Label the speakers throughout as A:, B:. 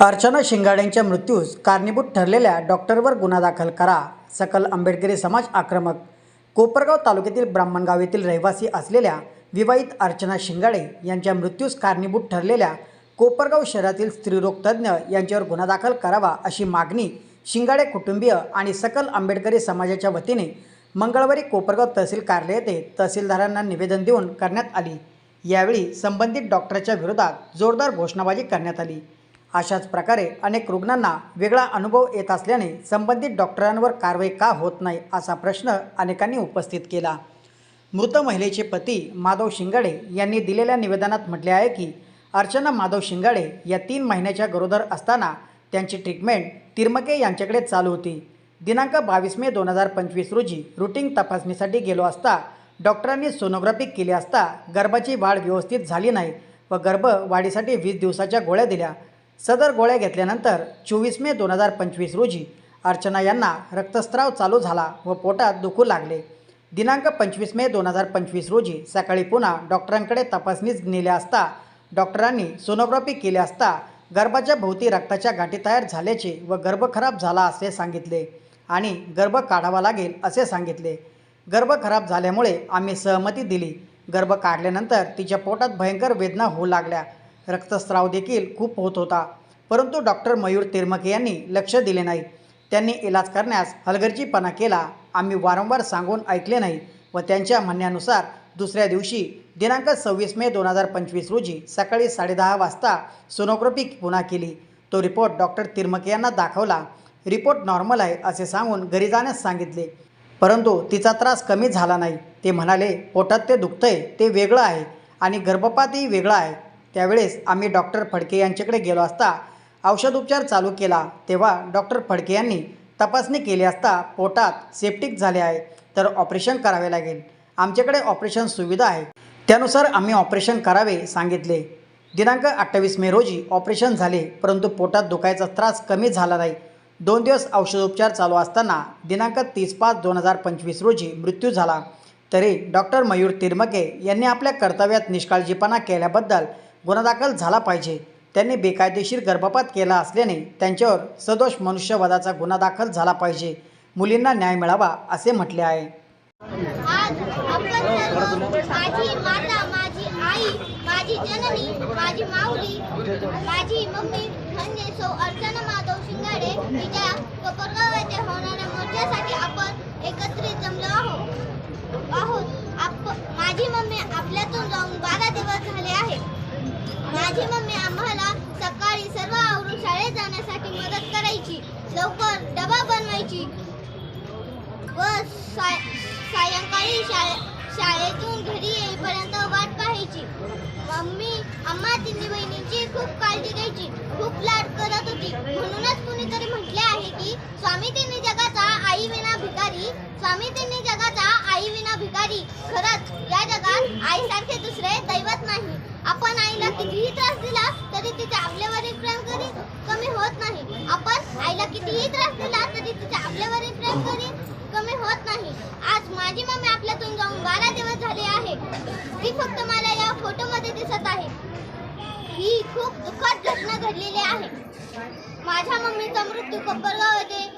A: अर्चना शिंगाड्यांच्या मृत्यूस कारणीभूत ठरलेल्या डॉक्टरवर गुन्हा दाखल करा सकल आंबेडकरी समाज आक्रमक. कोपरगाव तालुक्यातील ब्राह्मणगाव येथील रहिवासी असलेल्या विवाहित अर्चना शिंगाडे यांच्या मृत्यूस कारणीभूत ठरलेल्या कोपरगाव शहरातील स्त्रीरोग तज्ज्ञ यांच्यावर गुन्हा दाखल करावा अशी मागणी शिंगाडे कुटुंबीय आणि सकल आंबेडकरी समाजाच्या वतीने मंगळवारी कोपरगाव तहसील कार्यालय येथे तहसीलदारांना निवेदन देऊन करण्यात आली. यावेळी संबंधित डॉक्टरच्या विरोधात जोरदार घोषणाबाजी करण्यात आली. अशाच प्रकारे अनेक रुग्णांना वेगळा अनुभव येत असल्याने संबंधित डॉक्टरांवर कारवाई का होत नाही असा प्रश्न अनेकांनी उपस्थित केला. मृत महिलेचे पती माधव शिंगाडे यांनी दिलेल्या निवेदनात म्हटले आहे की अर्चना माधव शिंगाडे या तीन महिन्याच्या गरोदर असताना त्यांची ट्रीटमेंट तिरमके यांच्याकडे चालू होती. दिनांक बावीस मे दोन हजार पंचवीस रोजी रुटीन तपासणीसाठी गेलो असता डॉक्टरांनी सोनोग्राफी केली असता गर्भाची वाढ व्यवस्थित झाली नाही व गर्भ वाढीसाठी वीस दिवसाच्या गोळ्या दिल्या. सदर गोळ्या घेतल्यानंतर चोवीस मे दोन हजार पंचवीस रोजी अर्चना यांना रक्तस्राव चालू झाला व पोटात दुखू लागले. दिनांक पंचवीस मे दोन हजार पंचवीस रोजी सकाळी पुन्हा डॉक्टरांकडे तपासणीस नेले असता डॉक्टरांनी सोनोग्राफी केली असता गर्भाच्या भोवती रक्ताच्या गाठी तयार झाल्याचे व गर्भ खराब झाला असे सांगितले आणि गर्भ काढावा लागेल असे सांगितले. गर्भ खराब झाल्यामुळे आम्ही सहमती दिली. गर्भ काढल्यानंतर तिच्या पोटात भयंकर वेदना होऊ लागल्या. रक्तस्राव देखील खूप होत होता. परंतु डॉक्टर मयूर तिरमके यांनी लक्ष दिले नाही. त्यांनी इलाज करण्यास हलगर्जीपणा केला. आम्ही वारंवार सांगून ऐकले नाही व त्यांच्या म्हणण्यानुसार दुसऱ्या दिवशी दिनांक सव्वीस मे दोन हजार पंचवीस रोजी सकाळी साडेदहा वाजता सोनोग्राफी पुन्हा केली. तो रिपोर्ट डॉक्टर तिरमके यांना दाखवला. रिपोर्ट नॉर्मल आहे असे सांगून घरी जाण्यास सांगितले. परंतु तिचा त्रास कमी झाला नाही. ते म्हणाले पोटात ते दुखतंय ते वेगळं आहे आणि गर्भपातही वेगळा आहे. त्यावेळेस आम्ही डॉक्टर फडके यांच्याकडे गेलो असता औषधोपचार चालू केला तेव्हा डॉक्टर फडके यांनी तपासणी केली असता पोटात सेप्टिक झाले आहे तर ऑपरेशन करावे लागेल. आमच्याकडे ऑपरेशन सुविधा आहे. त्यानुसार आम्ही ऑपरेशन करावे सांगितले. दिनांक अठ्ठावीस मे रोजी ऑपरेशन झाले परंतु पोटात दुखायचा त्रास कमी झाला नाही. दोन दिवस औषधोपचार चालू असताना दिनांक तीस पाच दोन हजार पंचवीस रोजी मृत्यू झाला. तरी डॉक्टर मयूर तिरमके यांनी आपल्या कर्तव्यात निष्काळजीपणा केल्याबद्दल गुन्हा दाखल झाला पाहिजे. त्यांनी बेकायदेशीर गर्भपात केला असल्याने त्यांच्यावर सदोष मनुष्यवधाचा गुन्हा दाखल झाला पाहिजे. मुलींना न्याय मिळावा असे म्हटले आहे.
B: माझी माता माझी आई माझी जननी माझी माऊली माझी मम्मी सौ अर्चना माधव शिंगाडे कोपरगाव येथे होणाऱ्या मोर्चासाठी आपण एकत्रित जमलो आहोत. आहोत. आप माझी मम्मी आपल्यातून जाऊन बारा दिवस झाले आहे माझी मम्मी आम्हाला सकाळी सर्व आवरून शाळेत जाण्यासाठी मदत करायची. लवकर डबा बनवायची. व साय सायंकाळी शाळे शाळेतून घरी येईपर्यंत वाट पाहायची. मम्मी अम्मा तिन्ही बहिणींची खूप काळजी घ्यायची. खूप लाड करत होती. म्हणूनच कुणीतरी म्हटले आहे की स्वामी तिन्ही जगाचा आई विना भिकारी स्वामी तिन्ही जगाचा आई विना भिकारी. खरंच या जगात आईसारखे दुसरे दैवत नाही. आपण आईला कितीही त्रास दिला तरी तिच्या आपल्यावरील प्रेम करी कमी होत नाही. आपण आईला कितीही त्रास दिला तरी तिच्या आपल्यावरील प्रेम करी कमी होत नाही. आज माझी मम्मी आपल्यातून जाऊन बारा दिवस झाले आहे. ती फक्त मला या फोटोमध्ये दिसत आहे. ही खूप दुःखद घटना घडलेली आहे. माझ्या मम्मीचा मृत्यू कब्बरगाव येथे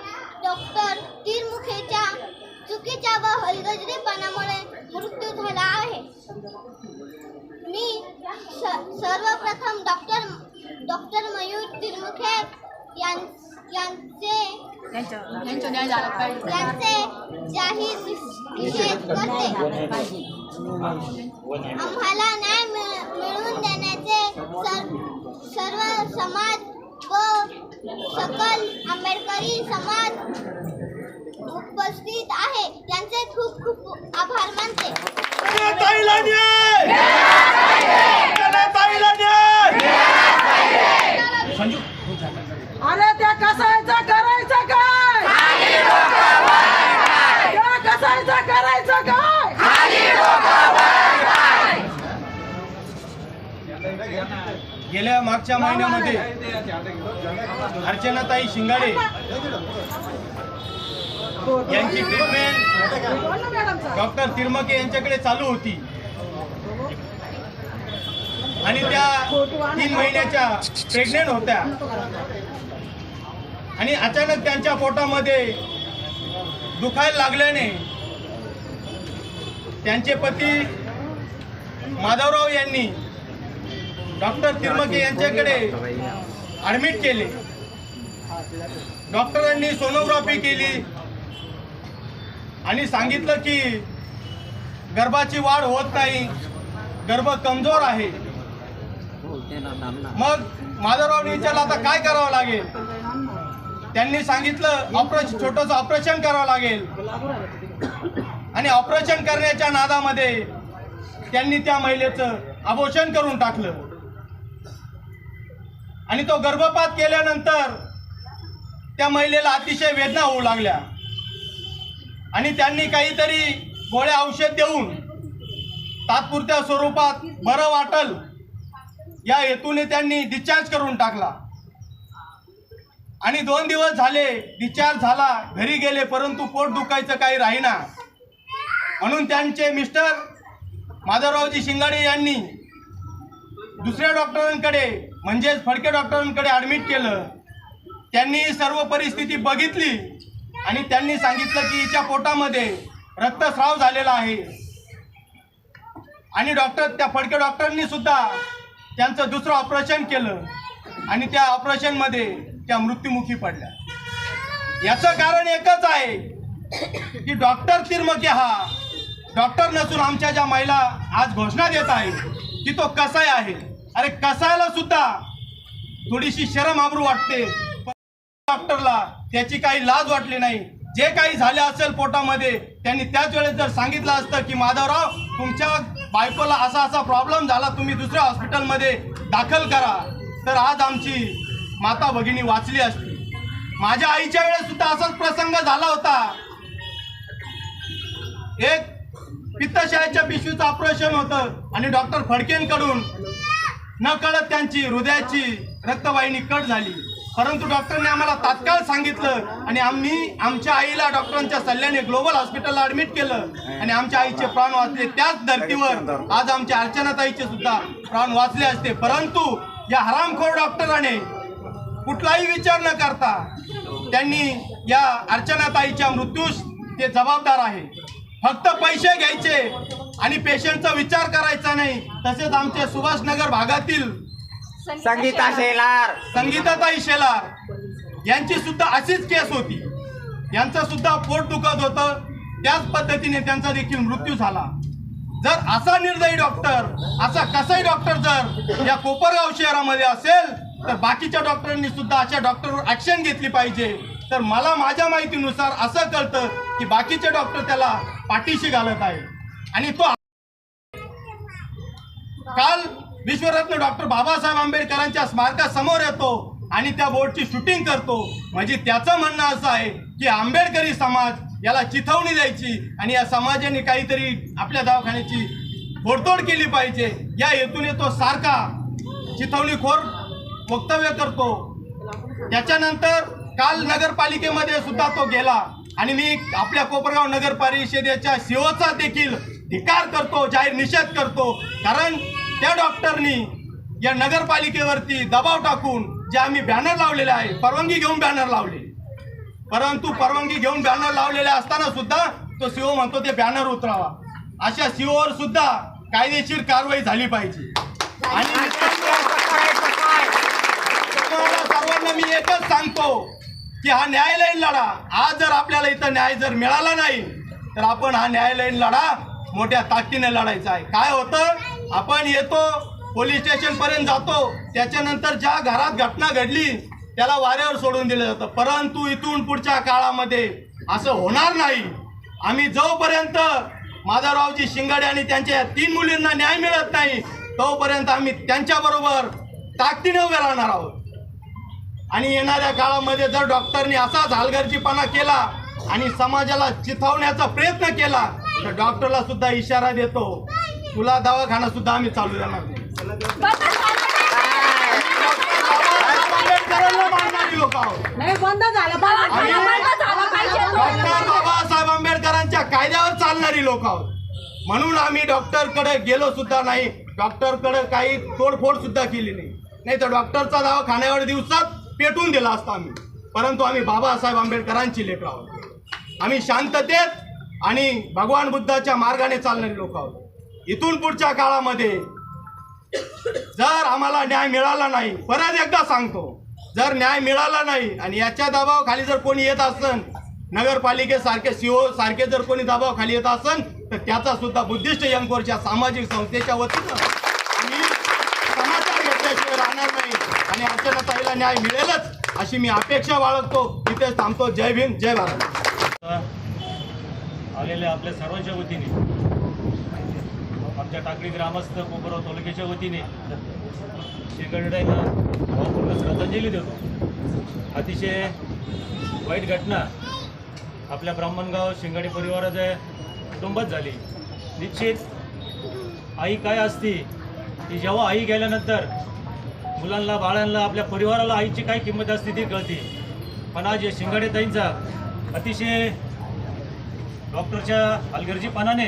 B: डॉक्टर तीरमुखेच्या चुकीच्या व हलगजरीपणामुळे मृत्यू झाला आहे. मी स- सर्वप्रथम डॉक्टर डॉक्टर मयूर तिरमुखे यां- यांचे
C: न्याय झाला पाहिजे
B: यांचे जाहीर निषेध करते आम्हाला न्याय मिळवून देण्याचे सर्व समाज व सकल आंबेडकरी समाज उपस्थित आहे त्यांचे खूप खूप आभार मानते
D: जनताईला न्याय जनताईला न्याय
E: अरे त्या कसायचं करायचं काय त्या कसायचं करायचं काय
D: गेल्या मागच्या महिन्यामध्ये अर्चनाताई शिंगाडे यांची ट्रीटमेंट डॉक्टर तिरमके यांच्याकडे चालू होती. आणि त्या तीन महिन्याच्या प्रेग्नेंट होत्या. आणि अचानक त्यांच्या पोटामध्ये दुखायला लागल्याने त्यांचे पती माधवराव यांनी डॉक्टर तिरमके यांच्याकडे ॲडमिट केले. डॉक्टरांनी सोनोग्राफी केली. आणि सांगितलं की गर्भाची वाढ होत नाही. गर्भ कमजोर आहे. मग माधवरावनी विचारलं आता काय करावं लागेल? त्यांनी सांगितलं ऑपरेशन छोटंसं ऑपरेशन करावं लागेल. आणि ऑपरेशन करण्याच्या नादामध्ये त्यांनी त्या महिलेचं अबोशन करून टाकलं. आणि तो गर्भपात केल्यानंतर त्या महिलेला अतिशय वेदना होऊ लागल्या. आणि त्यांनी काहीतरी गोळ्या औषध देऊन तात्पुरत्या स्वरूपात बरं वाटल. या हेतूने त्यांनी डिस्चार्ज करून टाकला. आणि दोन दिवस झाले डिस्चार्ज झाला घरी गेले परंतु पोट दुखायचं काही राहीना. म्हणून त्यांचे मिस्टर माधवरावजी शिंगाडे यांनी दुसऱ्या डॉक्टरांकडे म्हणजेच फडके डॉक्टरांकडे ॲडमिट केलं. त्यांनी सर्व परिस्थिती बघितली आणि त्यांनी सांगितलं की हिच्या पोटामध्ये रक्तस्राव झालेला आहे. आणि डॉक्टर त्या फडके डॉक्टरांनी सुद्धा त्यांचं दुसरं ऑपरेशन केलं आणि त्या ऑपरेशनमध्ये त्या मृत्युमुखी पडल्या. याचं कारण एकच आहे की डॉक्टर तिरमके हा डॉक्टर नसून आमच्या ज्या महिला आज घोषणा देत आहे की तो कसाय आहे? अरे कसायला सुद्धा थोडीशी शरम आबरू वाटते. डॉक्टरला त्याची काही लाज वाटली नाही. जे काही झाले असेल पोटामध्ये त्यांनी त्याच वेळेस जर सांगितलं असतं की माधवराव तुमच्या बायकोला असा असा प्रॉब्लेम झाला तुम्ही दुसऱ्या हॉस्पिटलमध्ये दाखल करा. तर आज आमची माता भगिनी वाचली असती. माझ्या आईच्या वेळेस सुद्धा असाच प्रसंग झाला होता. एक पित्तशयाच्या पिशवीचं ऑपरेशन होतं आणि डॉक्टर फडकेंकडून न कळत त्यांची हृदयाची रक्तवाहिनी कट झाली. परंतु डॉक्टरने आम्हाला तात्काळ सांगितलं आणि आम्ही आमच्या आईला डॉक्टरांच्या सल्ल्याने ग्लोबल हॉस्पिटलला ऍडमिट केलं. आणि आमच्या आईचे प्राण वाचले त्याच धर्तीवर. आज आमच्या अर्चनाताईचे सुद्धा प्राण वाचले असते. परंतु या हरामखोर डॉक्टराने कुठलाही विचार न करता त्यांनी या अर्चनाताईच्या मृत्यूस ते जबाबदार आहे. फक्त पैसे घ्यायचे आणि पेशंटचा विचार करायचा नाही. तसेच आमचे सुभाषनगर भागातील
F: संगीता शेलार.
D: संगीताताई शेलार यांची सुद्धा अशीच केस होती. यांचं सुद्धा पोट दुखत होतं. त्याच पद्धतीने त्यांचा देखील मृत्यू झाला. जर असा निर्दयी डॉक्टर असा कसाही डॉक्टर जर या कोपरगाव शहरामध्ये असेल तर बाकीच्या डॉक्टरांनी सुद्धा अशा डॉक्टरवर ऍक्शन घेतली पाहिजे. तर मला माझ्या माहितीनुसार असं कळतं की बाकीचे डॉक्टर त्याला पाठीशी घालत आहे आणि तो काल विश्वरत्न डॉक्टर बाबासाहेब आंबेडकरांच्या स्मारकासमोर येतो आणि त्या बोर्डची शूटिंग करतो. म्हणजे त्याचं म्हणणं असं आहे की आंबेडकरी समाज याला चिथवणी द्यायची आणि या समाजाने काहीतरी आपल्या दवाखान्याची फोडतोड केली पाहिजे. या हेतूने तो सारखा चिथवणीखोर वक्तव्य करतो. त्याच्यानंतर काल नगरपालिकेमध्ये सुद्धा तो गेला. आणि मी आपल्या कोपरगाव नगर परिषदेच्या सीओचा देखील धिकार करतो जाहीर निषेध करतो. कारण त्या डॉक्टरनी या नगरपालिकेवरती दबाव टाकून जे आम्ही बॅनर लावलेले आहे परवानगी घेऊन बॅनर लावले. परंतु परवानगी घेऊन बॅनर लावलेले असताना सुद्धा तो सीओ म्हणतो ते बॅनर उतरावा. अशा सीओवर सुद्धा कायदेशीर कारवाई झाली पाहिजे. आणि सर्वांना मी एकच सांगतो की हा न्यायालयीन लढा. आज जर आपल्याला इथं न्याय जर मिळाला नाही तर आपण हा न्यायालयीन लढा मोठ्या ताकदीने लढायचा आहे. काय होतं? आपण येतो पोलीस स्टेशनपर्यंत जातो त्याच्यानंतर ज्या घरात घटना घडली त्याला वाऱ्यावर सोडून दिलं जातं. परंतु इथून पुढच्या काळामध्ये असं होणार नाही. आम्ही जोपर्यंत माधवरावजी शिंगाडे आणि त्यांच्या तीन मुलींना न्याय मिळत नाही तोपर्यंत आम्ही त्यांच्याबरोबर ताकदीने उभे राहणार आहोत. आणि येणाऱ्या काळामध्ये जर डॉक्टरनी असाच हलगर्जीपणा केला आणि समाजाला चिथवण्याचा प्रयत्न केला तर डॉक्टरला सुद्धा इशारा देतो. तुला दवाखाना सुद्धा आम्ही चालू देणार डॉक्टर बाबासाहेब आंबेडकरांच्या कायद्यावर चालणारी लोक आहोत. म्हणून आम्ही डॉक्टरकडे गेलो सुद्धा नाही. डॉक्टरकडे काही तोडफोड सुद्धा केली नाही. नाही तर डॉक्टरचा दावा खाण्यावर दिवसात पेटून दिला असता आम्ही. परंतु आम्ही बाबासाहेब आंबेडकरांची लेकर आहोत. आम्ही शांततेत आणि भगवान बुद्धाच्या मार्गाने चालणारे लोक आहोत. इथून पुढच्या काळामध्ये जर आम्हाला न्याय मिळाला नाही परत एकदा सांगतो जर न्याय मिळाला नाही आणि याच्या दबावाखाली जर कोणी येत असन नगरपालिकेसारखे सीओ सारखे जर कोणी दबावाखाली येत असन तर त्याचा सुद्धा बुद्धिस्ट यंगकोरच्या सामाजिक संस्थेच्या वतीनं आम्ही राहणार नाही. आणि अर्चनाताईला न्याय मिळेलच अशी मी अपेक्षा बाळगतो. इथेच थांबतो. जय भीम जय भारत.
G: आलेल्या आपल्या सर्वांच्या वतीने. आमच्या टाकळी ग्रामस्थ कोपराव तालुक्याच्या वतीने. शेकडड्याला भावपूर्ण श्रद्धांजली देतो. अतिशय वाईट घटना आपल्या ब्राह्मणगाव शिंगाडी परिवाराच्या कुटुंबात झाली. निश्चित आई काय असती की जेव्हा आई गेल्यानंतर मुलांना बाळांना आपल्या परिवाराला आईची काय किंमत असते ती कळते. पण आज या शिंगाडेताईंचा अतिशय डॉक्टरच्या हलगर्जीपणाने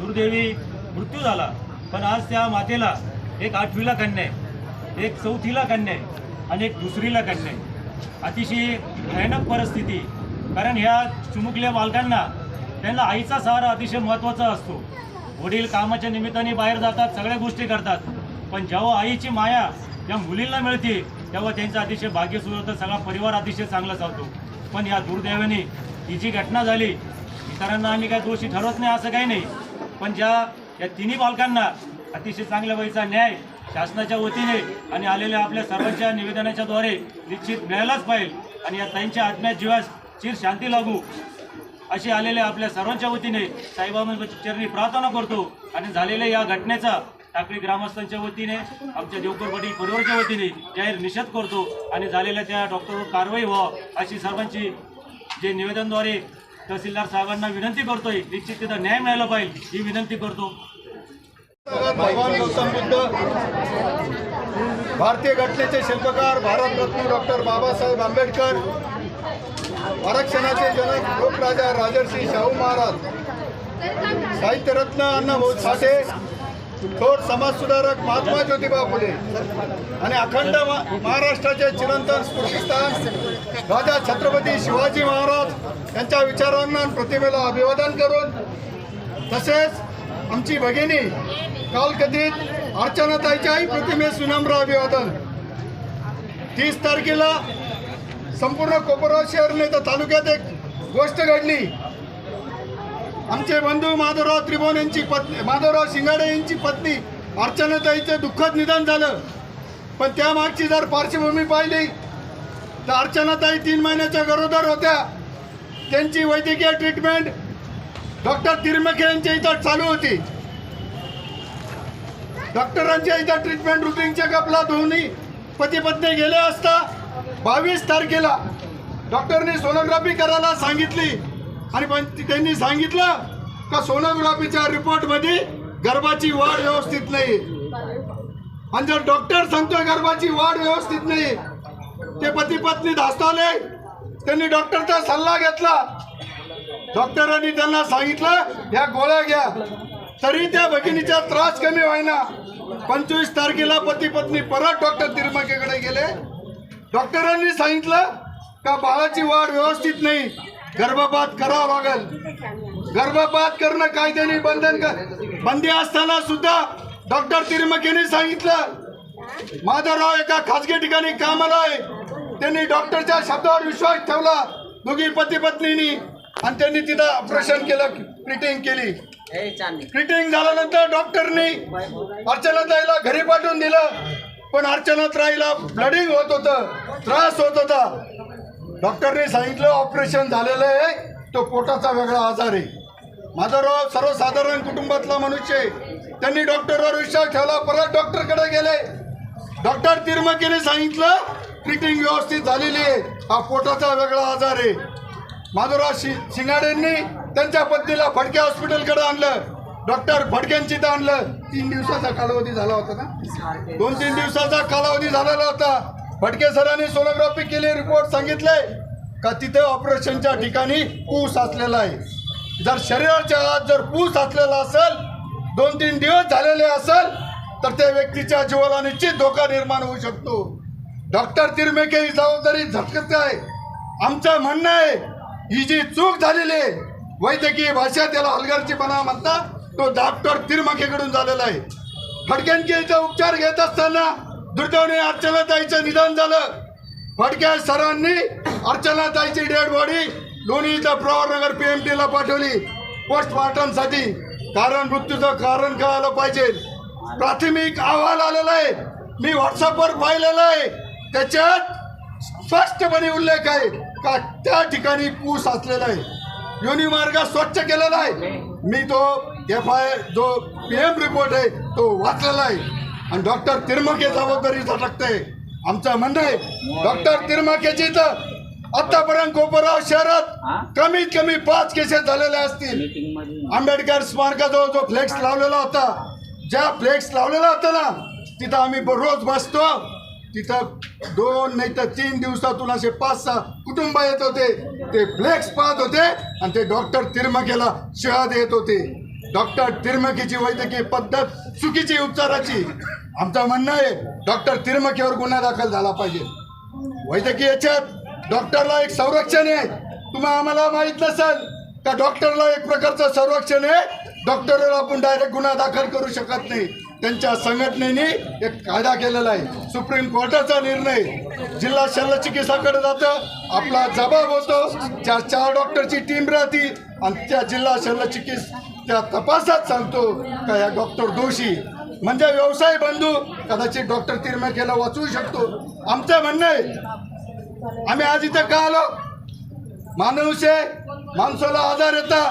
G: दुर्दैवी मृत्यू झाला. पण आज त्या मातेला एक आठवीला कन्या आहे एक चौथीला कन्या आहे आणि एक दुसरीला कन्या आहे. अतिशय भयानक परिस्थिती. कारण ह्या चुमुकल्या बालकांना त्यांना आईचा सहारा अतिशय महत्त्वाचा असतो. वडील कामाच्या निमित्ताने बाहेर जातात सगळ्या गोष्टी करतात. पण जेव्हा आईची माया या मुलींना मिळते तेव्हा त्यांचं अतिशय भाग्य सुधारतं सगळा परिवार अतिशय चांगला चालतो. पण या दुर्दैवाने ही जी घटना झाली इतरांना आम्ही काय दोषी ठरवत नाही असं काही नाही. पण ज्या या तिन्ही बालकांना अतिशय चांगल्या वयचा न्याय शासनाच्या वतीने आणि आलेल्या आपल्या सर्वांच्या निवेदनाच्या द्वारे निश्चित मिळायलाच पाहिजे आणि या ताईंच्या आत्म्यात जीवास चिर शांती लागू. अशी आलेल्या आपल्या सर्वांच्या वतीने साईबाबांच्या चरणी प्रार्थना करतो आणि झालेल्या या घटनेचा टाकळी ग्रामस्थांच्या वतीने आमच्या देवकर परिवाराच्या वतीने जाहीर निषेध करतो आणि झालेल्या त्या डॉक्टरवर कारवाई व्हावं अशी सर्वांची जे निवेदनद्वारे तहसीलदार साहेबांना विनंती करतोय निश्चित तिथं न्याय मिळाला पाहिजे ही विनंती करतो.
H: भगवान गौतम बुद्ध भारतीय घटनेचे शिल्पकार भारतरत्न डॉक्टर बाबासाहेब आंबेडकर आरक्षणाचे जनक लोकराजा राजर्षी शाहू महाराज साहित्यरत्न अण्णाभाऊ साठे थोर समाजसुधारक महात्मा ज्योतिबा फुले आणि अखंड महाराष्ट्राचे चिरंतन स्फूर्तीस्थान राजा छत्रपती शिवाजी महाराज यांच्या विचारांना प्रतिमेला अभिवादन करून तसेच आमची भगिनी कालकथित अर्चनाताईच्याही प्रतिमेस विनम्र अभिवादन. तीस तारखेला संपूर्ण कोपरगाव शहर तर तालुक्यात एक गोष्ट घडली. आमचे बंधू माधवराव त्रिभुवन यांची पत्नी माधवराव शिंगाडे यांची पत्नी अर्चनाताईचं दुःखद निधन झालं. पण त्यामागची जर पार्श्वभूमी पाहिली तर अर्चनाताई तीन महिन्याच्या गरोदर होत्या. त्यांची वैद्यकीय ट्रीटमेंट डॉक्टर तिरमखे यांच्या इथं चालू होती. डॉक्टरांच्या इथं ट्रीटमेंट रुटीन चेकअपला दोन्ही पती पत्नी गेले असता बावीस तारखेला डॉक्टरनी सोनोग्राफी करायला सांगितली. आणि पण त्यांनी सांगितलं का सोनोग्राफीच्या रिपोर्टमध्ये गर्भाची वाढ व्यवस्थित नाही. आणि जर डॉक्टर सांगतोय गर्भाची वाढ व्यवस्थित नाही ते पती पत्नी धास्तावले. त्यांनी डॉक्टरचा सल्ला घेतला. डॉक्टरांनी त्यांना सांगितलं ह्या गोळ्या घ्या. तरी त्या भगिनीचा त्रास कमी व्हायना. पंचवीस तारखेला पती पत्नी परत डॉक्टर तिरमकेकडे गेले. डॉक्टरांनी सांगितलं का बाळाची वाढ व्यवस्थित नाही. गर्भपात करावा लागेल. गर्भपात करणं कायद्याने बंधन बंदी असताना सुद्धा डॉक्टर तिरमकेने सांगितलं. माधवराव एका खाजगी ठिकाणी कामाला आहे. त्यांनी डॉक्टरच्या शब्दावर विश्वास ठेवला. दोघी पती पत्नीनी आणि त्यांनी तिथं ऑपरेशन केलं फिटिंग केली. फिटिंग झाल्यानंतर डॉक्टरनी अर्चनाताईला घरी पाठवून दिलं. पण अर्चनाताईला ब्लडिंग होत होतं त्रास होत होता. डॉक्टरने सांगितलं ऑपरेशन झालेलं आहे तो पोटाचा वेगळा आजार आहे. माधवराव सर्वसाधारण कुटुंबातला मनुष्य आहे. त्यांनी डॉक्टरवर विश्वास ठेवला परत डॉक्टरकडे गेले. डॉक्टर तिरमकेने सांगितलं ट्रीटिंग व्यवस्थित झालेली आहे. हा पोटाचा वेगळा आजार आहे. माधवराव शि शिंगाडेंनी त्यांच्या पत्नीला फडके हॉस्पिटलकडे आणलं. डॉक्टर फडक्यांची इथं आणलं. तीन दिवसाचा कालावधी झाला होता ना? दोन तीन दिवसाचा कालावधी झालेला होता. फटके सरांनी सोनोग्राफी केली रिपोर्ट सांगितले का तिथे ऑपरेशनच्या ठिकाणी ऊस असलेला आहे. जर शरीराच्या आत जर पू असलेला असेल दोन तीन दिवस झालेले असेल तर त्या व्यक्तीच्या जीवाला निश्चित धोका निर्माण होऊ शकतो. डॉक्टर तिरमेके ही जबाबदारी झटकते आहे. आमचं म्हणणं आहे ही जी चूक झालेली आहे वैद्यकीय भाषा त्याला हलगर्जीपणा म्हणतात तो डॉक्टर तिरमकेकडून झालेला आहे. फडक्यांचे उपचार घेत असताना दुर्दैवाने अर्चनाताईचं निधन झालं. फडक्या सरांनी अर्चनाताईची डेड बॉडी लोणी इथं प्रवरनगर पी एम टीला पाठवली. पोस्टमॉर्टमसाठी. कारण मृत्यूचं कारण कळालं पाहिजे. प्राथमिक अहवाल आलेला आहे. मी व्हॉट्सअपवर पाहिलेला आहे. त्याच्यात स्पष्टपणे उल्लेख आहे का त्या ठिकाणी पूस असलेला आहे. योनी मार्ग स्वच्छ केलेला आहे. मी तो एफ आय जो पी एम रिपोर्ट आहे तो वाचलेला आहे. आणि डॉक्टर तिरमके जबाबदारी झटकते आमचं म्हणणं आहे डॉक्टर तिरमकेची तर आतापर्यंत कोपरगाव शहरात कमीत कमी पाच केसेस झालेल्या असतील. आंबेडकर स्मारकाजवळ जो फ्लेक्स लावलेला होता ज्या फ्लेक्स लावलेला होता ना तिथं आम्ही रोज बसतो. तिथं दोन नाही तर तीन दिवसातून असे पाच सहा कुटुंब येत होते. ते फ्लेक्स पाहत होते आणि ते डॉक्टर तिरमकेला शिळा देत होते. डॉक्टर तिरमकीची वैद्यकीय पद्धत चुकीची उपचाराची. आमचं म्हणणं आहे डॉक्टर तिरमकीवर गुन्हा दाखल झाला पाहिजे. वैद्यकीय याच्यात डॉक्टरला एक संरक्षण आहे. तुम्ही आम्हाला माहीत नसेल का डॉक्टरला एक प्रकारचं संरक्षण आहे? डॉक्टरला आपण डायरेक्ट गुन्हा दाखल करू शकत नाही. त्यांच्या संघटनेने एक कायदा केलेला आहे. सुप्रीम कोर्टाचा निर्णय. जिल्हा शल्य चिकित्साकडे जातं आपला जबाब होतो. ज्या चार डॉक्टरची टीम राहते आणि त्या जिल्हा शल्य चिकित्स त्या तपासात सांगतो का या डॉक्टर दोषी. म्हणजे व्यवसाय बंधू कदाचित डॉक्टर तिरमेकेला वाचवू शकतो. आमचं म्हणणं आहे आम्ही आज इथं का आलो? माणूस आहे माणसाला आजार येता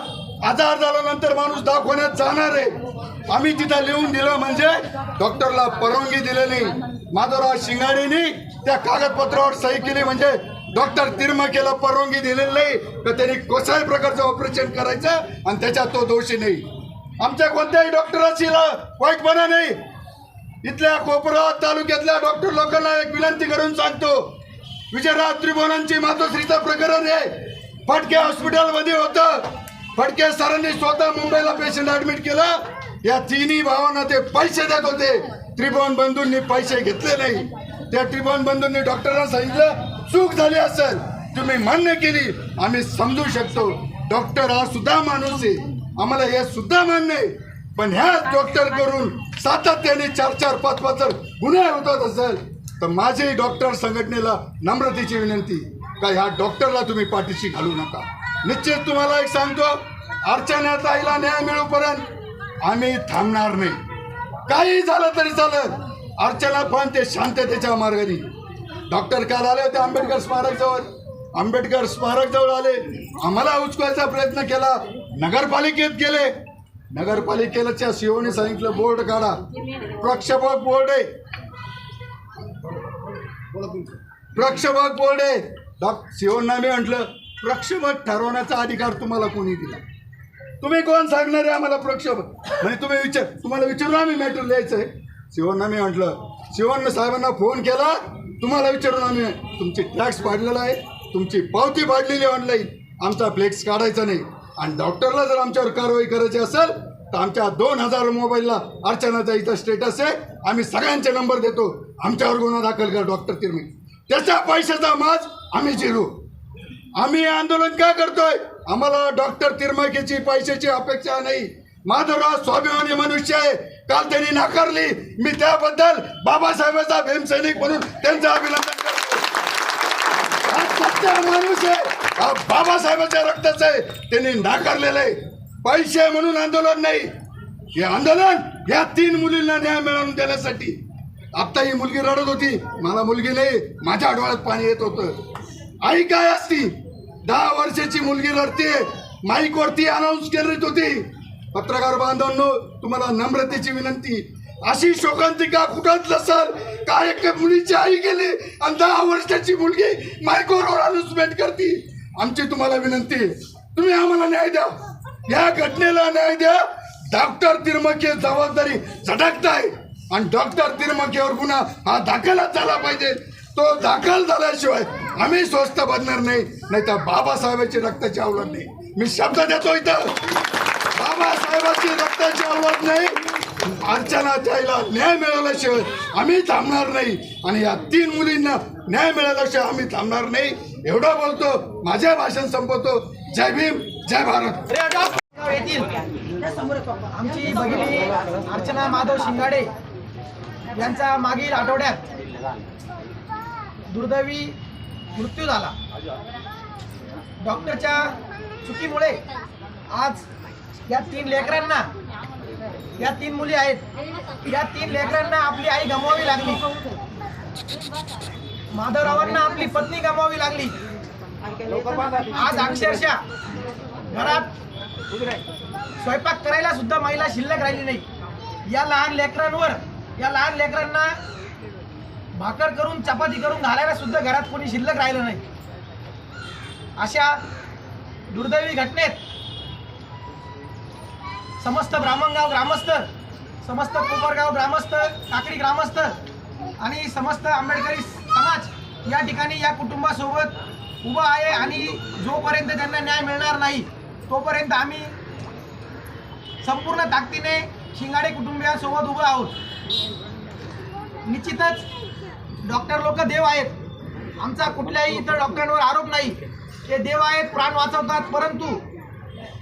H: आजार झाल्यानंतर माणूस दाखवण्यात जाणार आहे. आम्ही तिथं लिहून दिलं म्हणजे डॉक्टरला परवानगी दिलेली. माधवराव शिंगाडेनी त्या कागदपत्रावर सही केली म्हणजे डॉक्टर तिरमकेला परवानगी दिलेली नाही तर त्यांनी कशाही प्रकारचं ऑपरेशन करायचं आणि त्याच्यात तो दोषी नाही. आमच्या कोणत्याही डॉक्टराची वाईटपणा नाही. इथल्या कोपरा तालुक्यातल्या डॉक्टर लोकांना एक विनंती करून सांगतो विजयराज त्रिभुवनांची मातोश्रीचं प्रकरण आहे. फटके हॉस्पिटलमध्ये होतं. फटके सरांनी स्वतः मुंबईला पेशंट ऍडमिट केलं. या तिन्ही भावांना ते पैसे देत होते. त्रिभुवन बंधूंनी पैसे घेतले नाही. त्या त्रिभुवन बंधूंनी डॉक्टरांना सांगितलं चूक झाली असेल तुम्ही मान्य केली आम्ही समजू शकतो. डॉक्टर हा सुद्धा माणूस आहे. आम्हाला हे सुद्धा मान्य आहे. पण ह्याच डॉक्टर करून सातत्याने चार चार पाच पाच जर गुन्हे होतात असेल तर माझी डॉक्टर संघटनेला नम्रतेची विनंती का ह्या डॉक्टरला तुम्ही पाठीशी घालू नका. निश्चित तुम्हाला एक सांगतो अर्चना ताईला न्याय मिळूपर्यंत आम्ही थांबणार नाही. काही झालं तरी चालत अर्चना पण ते शांततेच्या मार्गाने डॉक्टर काल आले होते आंबेडकर स्मारक जवळ आंबेडकर स्मारक जवळ आले. आम्हाला उचकायचा प्रयत्न केला. नगरपालिकेत गेले. नगरपालिकेच्या सीओने सांगितलं बोर्ड काढा. प्रक्षेपक बोर्ड आहे. प्रक्षेपक बोर्ड आहे. डॉक सीओना मी म्हटलं प्रक्षेपक ठरवण्याचा अधिकार तुम्हाला कोणी दिला? तुम्ही कोण सांगणार आहे आम्हाला प्रक्षेपक? म्हणजे तुम्ही विचार तुम्हाला विचारून आम्ही मॅटर लिहायचं आहे. शिवण्णा मी म्हटलं शिवण्ण साहेबांना फोन केला तुम्हाला विचारून आम्ही तुमची टॅक्स पाडलेला आहे तुमची पावती पाडलेली ऑनलाईन आमचा फ्लेक्स काढायचा नाही. आणि डॉक्टरला जर आमच्यावर कारवाई करायची असेल तर आमच्या दोन हजार मोबाईलला अर्चनाचा इथं स्टेटस आहे. आम्ही सगळ्यांचे नंबर देतो. आमच्यावर गुन्हा दाखल करा डॉक्टर तिरमी त्याच्या पैशाचा माज आम्ही जिरू. आम्ही आंदोलन का करतोय? आम्हाला डॉक्टर तिरमकेची पैशाची अपेक्षा नाही. माधवराव स्वाभिमानी मनुष्य आहे. काल त्यांनी नाकारली. मी त्याबद्दल बाबासाहेबांचा भीमसैनिक म्हणून त्यांचं अभिनंदन करतो. माणूस आहे. हा बाबासाहेबांच्या रक्ताचं आहे. त्यांनी नाकारलेलं आहे. पैसे म्हणून आंदोलन नाही. हे आंदोलन या तीन मुलींना न्याय मिळवून देण्यासाठी. आता ही मुलगी रडत होती. मला मुलगी नाही. माझ्या डोळ्यात पाणी येत होतं. आई काय असती? दहा वर्षाची मुलगी रडते माईकवरती अनाऊन्स केली होती. पत्रकार बांधवांनो तुम्हाला नम्रतेची विनंती. अशी शोकांतिका कुठंच सर? काय एक मुलीची आई गेली आणि दहा वर्षाची मुलगी मायकोवर अनाउन्समेंट करते? आमची तुम्हाला विनंती. तुम्ही आम्हाला न्याय द्या. या घटनेला न्याय द्या. डॉक्टर तिरमके जबाबदारी झटकताय. आणि डॉक्टर तिरमकेवर गुन्हा हा दाखलच झाला पाहिजे. तो दाखल झाल्याशिवाय आम्ही स्वस्त बनणार नाही. नाही तर बाबासाहेबांची रक्ताची आवड नाही.
I: मी शब्द देतो इथं. बाबासाहेबांची रक्ताची आवड नाही. अर्चना ताईला न्याय मिळाल्याशिवाय आम्ही थांबणार नाही. आणि या तीन मुलींना न्याय मिळाल्याशिवाय आम्ही थांबणार नाही. एवढं बोलतो. माझे भाषण संपवतो. जय भीम जय भारत.
E: आमची भगिनी अर्चना माधव शिंगाडे यांचा मागील आठवड्यात दुर्दैवी मृत्यू झाला. डॉक्टरच्या चुकीमुळे आज या तीन लेकरांना या तीन मुली आहेत. या तीन लेकरांना आपली आई गमवावी लागली. माधवरावांना आपली पत्नी गमवावी लागली. आज अक्षरशः घरात स्वयंपाक करायला सुद्धा महिला शिल्लक राहिली नाही. या लहान लेकरांवर या लहान लेकरांना भाकर करून चपाती करून घालायला सुद्धा घरात कोणी शिल्लक राहिलं नाही. अशा दुर्दैवी घटनेत समस्त ब्राह्मणगाव ग्रामस्थ समस्त कोपरगाव ग्रामस्थ काकडी ग्रामस्थ आणि समस्त आंबेडकरी समाज या ठिकाणी या कुटुंबासोबत उभं आहे आणि जोपर्यंत त्यांना न्याय मिळणार नाही तोपर्यंत आम्ही संपूर्ण ताकदीने शिंगाडे कुटुंबियांसोबत उभं आहोत. निश्चितच डॉक्टर लोक देव आहेत. आमचा कुठल्याही इतर डॉक्टरांवर आरोप नाही. ते देव आहेत प्राण वाचवतात परंतु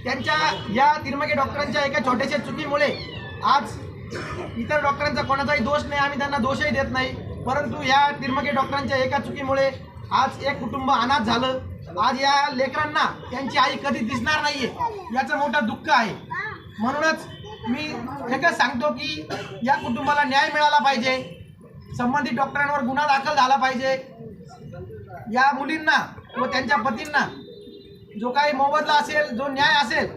E: त्यांच्या या तिरमगे डॉक्टरांच्या एका छोट्याशा चुकीमुळे आज इतर डॉक्टरांचा कोणाचाही दोष नाही आम्ही त्यांना दोषही देत नाही. परंतु या तिरमगे डॉक्टरांच्या एका चुकीमुळे आज एक कुटुंब अनाथ झालं. आज या लेकरांना त्यांची आई कधी दिसणार नाहीये याचं मोठं दुःख आहे. म्हणूनच मी एकच सांगतो की या कुटुंबाला न्याय मिळाला पाहिजे. संबंधित डॉक्टरांवर गुन्हा दाखल झाला पाहिजे. या मुलींना व त्यांच्या पतींना जो काही मोबदला असेल जो न्याय असेल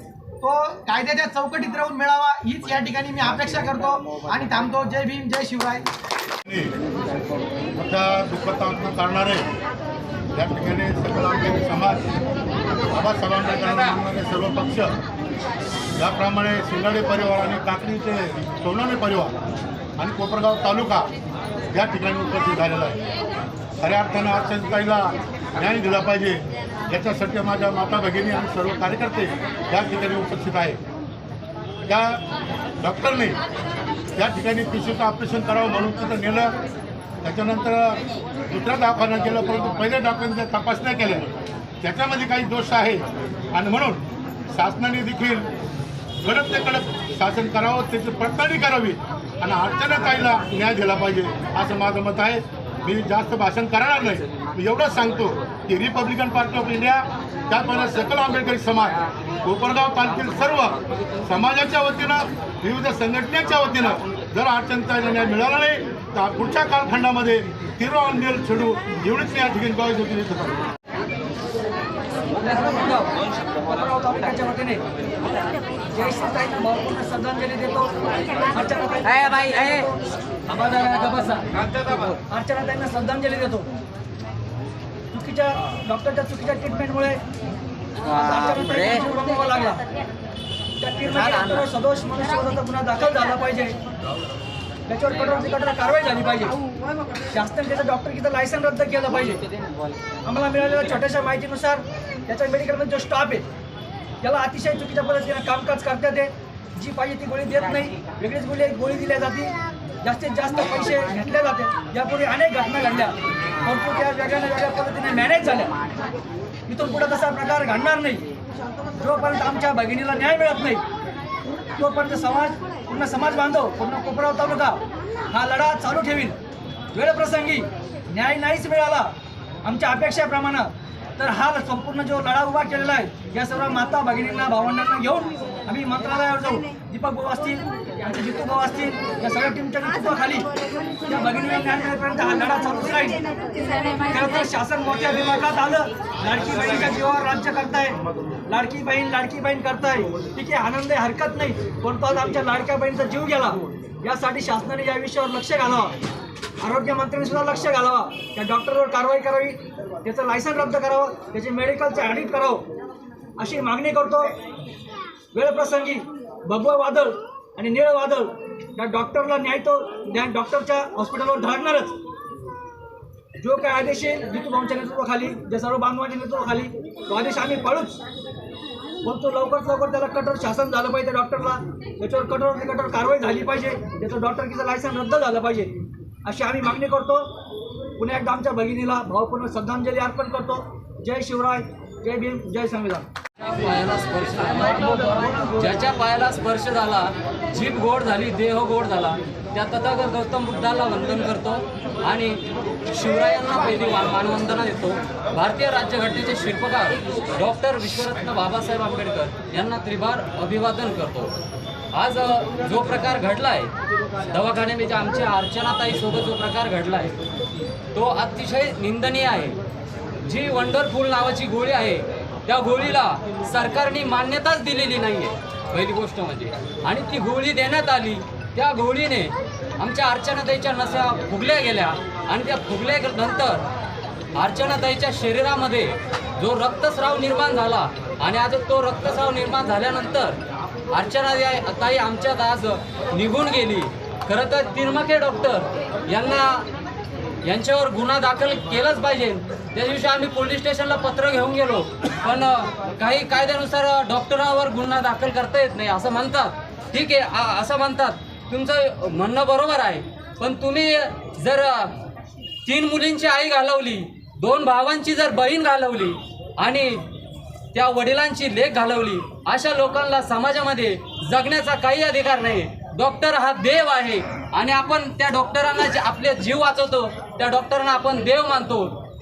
E: तो कायद्याच्या चौकटीत राहून मिळावा हीच या ठिकाणी मी अपेक्षा करतो आणि थांबतो. जय भीम जय शिवराय
I: मोठ्या दुःखतातनं काढणारे या ठिकाणी सकल आमचे समाज बाबासाहेब सर्व पक्ष याप्रमाणे शिंगाडे परिवार आणि काकडीचे सोनाने परिवार आणि कोपरगाव तालुका या ठिकाणी उपस्थित झालेला आहे. खऱ्या अर्थानं अर्चनताईला न्याय दिला पाहिजे. याच्यासाठी माझ्या माता भगिनी आणि सर्व कार्यकर्ते या ठिकाणी उपस्थित आहे त्या डॉक्टरने त्या ठिकाणी पिशूचं ऑपरेशन करावं म्हणून तिथं नेलं. त्याच्यानंतर दुसऱ्या दवाखान्यात गेलं परंतु पहिल्या डॉक्टरांच्या तपासण्या केल्या. त्याच्यामध्ये काही दोष आहे आणि म्हणून शासनाने देखील कडक ते कडक शासन करावं त्याची पडताळणी करावी आणि अडचणीताईला न्याय दिला पाहिजे असं माझं मत आहे. मी जास्त भाषण करणार नाही. मी एवढंच सांगतो की रिपब्लिकन पार्टी ऑफ इंडिया त्याचप्रमाणे सकल आंबेडकरी समाज कोपरगाव तालुक्यातील सर्व समाजाच्या वतीनं विविध संघटनेच्या वतीनं जर अडचणीचा न्याय मिळाला नाही तर पुढच्या कालखंडामध्ये तीव्र आंदोलन छेडू एवढीच मी या ठिकाणी ग्वाही देतो. इथं
E: वतीने जय श्रद्धांजली देतो अर्चना श्रद्धांजली देतो. चुकीच्या डॉक्टरच्या चुकीच्या ट्रीटमेंटमुळे लागला. त्या ट्रीटमेंट सदोष मनुष्यवधाचा गुन्हा दाखल झाला पाहिजे. त्याच्यावर कठोर कठोर कारवाई झाली पाहिजे. शासनाने त्याचं डॉक्टर लायसन रद्द केलं पाहिजे. आम्हाला मिळालेल्या छोट्याशा माहितीनुसार त्याच्या मेडिकलमध्ये जो स्टाफ आहे त्याला अतिशय चुकीच्या पद्धतीने कामकाज करतात ते जी पाहिजे ती गोळी देत नाही. वेगळीच गोळी गोळी दिल्या जाते. जास्तीत जास्त पैसे घेतले जाते. यापूर्वी अनेक घटना घडल्या. परंतु त्या वेगळ्या वेगळ्या पद्धतीने मॅनेज झाल्या. इथून पुढे तसा प्रकार घडणार नाही. जोपर्यंत आमच्या भगिनीला न्याय मिळत नाही तोपर्यंत समाज पूर्ण समाज बांधव पूर्ण कोपराव तालुका हा लढा चालू ठेवील. वेळप्रसंगी न्याय नाहीच मिळाला. आमच्या अपेक्षेप्रमाणे. तर हा संपूर्ण जो लढा उभा केलेला आहे या सर्व माता भगिनींना भावंडांना घेऊन आम्ही मंत्रालयावर जाऊ. दीपक भाऊ असतील जितू भाऊ असतील या सगळ्या टीमच्या नेतृत्वाखाली या भगिनी मिळेपर्यंत हा लढा चालूच राहील खरं तर शासन मोठ्या विभागात आलं. लाडकी बहिणीच्या जीवावर राज्य करताय. लाडकी बहीण लाडकी बहीण करताय. ठीक आहे आनंद हरकत नाही. परंतु आज आमच्या लाडक्या बहिणीचा जीव गेला. यासाठी शासनाने या विषयावर लक्ष घालावं. आरोग्य मंत्र्यांनी सुद्धा लक्ष घालावा. त्या डॉक्टरवर कारवाई करावी. त्याचं लायसन रद्द करावं. त्याचे मेडिकलचं ॲडिट करावं. अशी मागणी करतो. वेळप्रसंगी भगवा वादळ. आणि निळ वादळ त्या डॉक्टरला न्याय तो न्याय डॉक्टरच्या हॉस्पिटलवर धाडणारच. जो काय आदेश आहे जितू नेतृत्वाखाली ज्या सर्व बांधवांच्या नेतृत्वाखाली तो आदेश आम्ही पाळूच. तो लवकरात लवकर त्याला कठोर शासन झालं पाहिजे त्या डॉक्टरला. त्याच्यावर कठोर कठोर कारवाई झाली पाहिजे. त्याचं डॉक्टरकीचं लायसन रद्द झालं पाहिजे. अशी आम्ही मागणी करतो. पुन्हा एकदा आमच्या भगिनीला भावपूर्ण श्रद्धांजली अर्पण करतो. जय शिवराय. जय भीम जय संविधान.
J: पायाला स्पर्श झाला ज्याच्या पायाला स्पर्श झाला जीभ गोड झाली देह गोड झाला त्या तथागत गौतम बुद्धाला वंदन करतो आणि शिवरायांना पहिली मानवंदना देतो. भारतीय राज्यघटनेचे शिल्पकार डॉक्टर विश्वरत्न बाबासाहेब आंबेडकर यांना त्रिभार अभिवादन करतो. आज जो प्रकार घडला आहे दवाखान्यामध्ये आमच्या अर्चनाताईसोबत जो प्रकार घडला आहे तो अतिशय निंदनीय आहे. जी वंडरफुल नावाची गोळी आहे त्या गोळीला सरकारने मान्यताच दिलेली नाही आहे पहिली गोष्ट म्हणजे. आणि ती गोळी देण्यात आली त्या गोळीने आमच्या अर्चनाताईच्या नस्या फुगल्या गेल्या आणि त्या फुगल्यानंतर अर्चनाताईच्या शरीरामध्ये जो रक्तस्राव निर्माण झाला आणि आज तो रक्तस्राव निर्माण झाल्यानंतर अर्चना ताई आमच्यात आज निघून गेली. खरं तर तिरमके डॉक्टर यांना यांच्यावर गुन्हा दाखल केलाच पाहिजे. त्या दिवशी आम्ही पोलीस स्टेशनला पत्र घेऊन गेलो. पण काही कायद्यानुसार डॉक्टरावर गुन्हा दाखल करता येत नाही असं म्हणतात. ठीक आहे असं म्हणतात. तुमचं म्हणणं बरोबर आहे. पण तुम्ही जर तीन मुलींची आई घालवली दोन भावांची जर बहीण घालवली आणि त्या वडिलांची लेख घालवली अशा लोकांना समाजामध्ये जगण्याचा काही अधिकार नाही. डॉक्टर हा देव आहे आणि आपण त्या डॉक्टरांना जे आपले जीव वाचवतो त्या डॉक्टरांना आपण देव मानतो.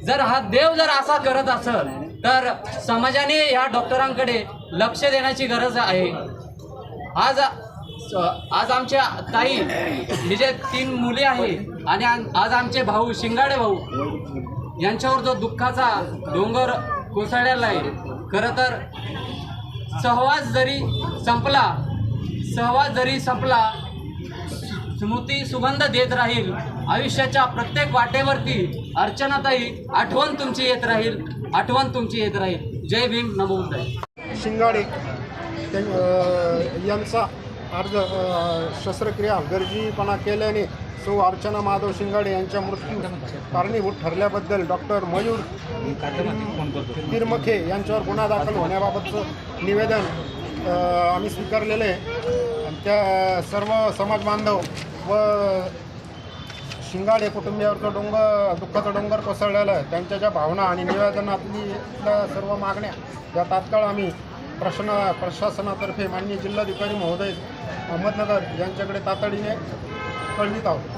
J: जर हा देव जर असा करत असेल तर समाजाने ह्या डॉक्टरांकडे लक्ष देण्याची गरज आहे. आज आज आमच्या ताई हे जे तीन मुली आहे आणि आज आमचे भाऊ शिंगाडे भाऊ यांच्यावर जो दुःखाचा डोंगर कोसळलेला आहे खरं तर सहवास जरी संपला सहवास जरी संपला स्मृती सुगंध देत राहील. आयुष्याच्या प्रत्येक वाटेवरती अर्चनाताई आठवण तुमची येत राहील. आठवण तुमची येत राहील. जय भीम. नमोदय
K: शिंगाडे त्यां- यांचा अर्ज शस्त्रक्रिया गरजीपणा केल्याने सौ अर्चना माधव शिंगाडे यांच्या मृत्यू कारणीभूत ठरल्याबद्दल डॉक्टर मयूर तिरमखे यांच्यावर गुन्हा दाखल होण्याबाबतचं निवेदन आम्ही स्वीकारलेलं आहे. आणि त्या सर्व समाज बांधव व शिंगाडे कुटुंबियावरचा डोंगर दुःखाचा डोंगर कोसळलेला आहे. त्यांच्या ज्या भावना आणि निवेदनातल्या सर्व मागण्या या तात्काळ आम्ही प्रश्न प्रशासनातर्फे माननीय जिल्हाधिकारी महोदय अहमदनगर यांच्याकडे तातडीने कळवित आहोत.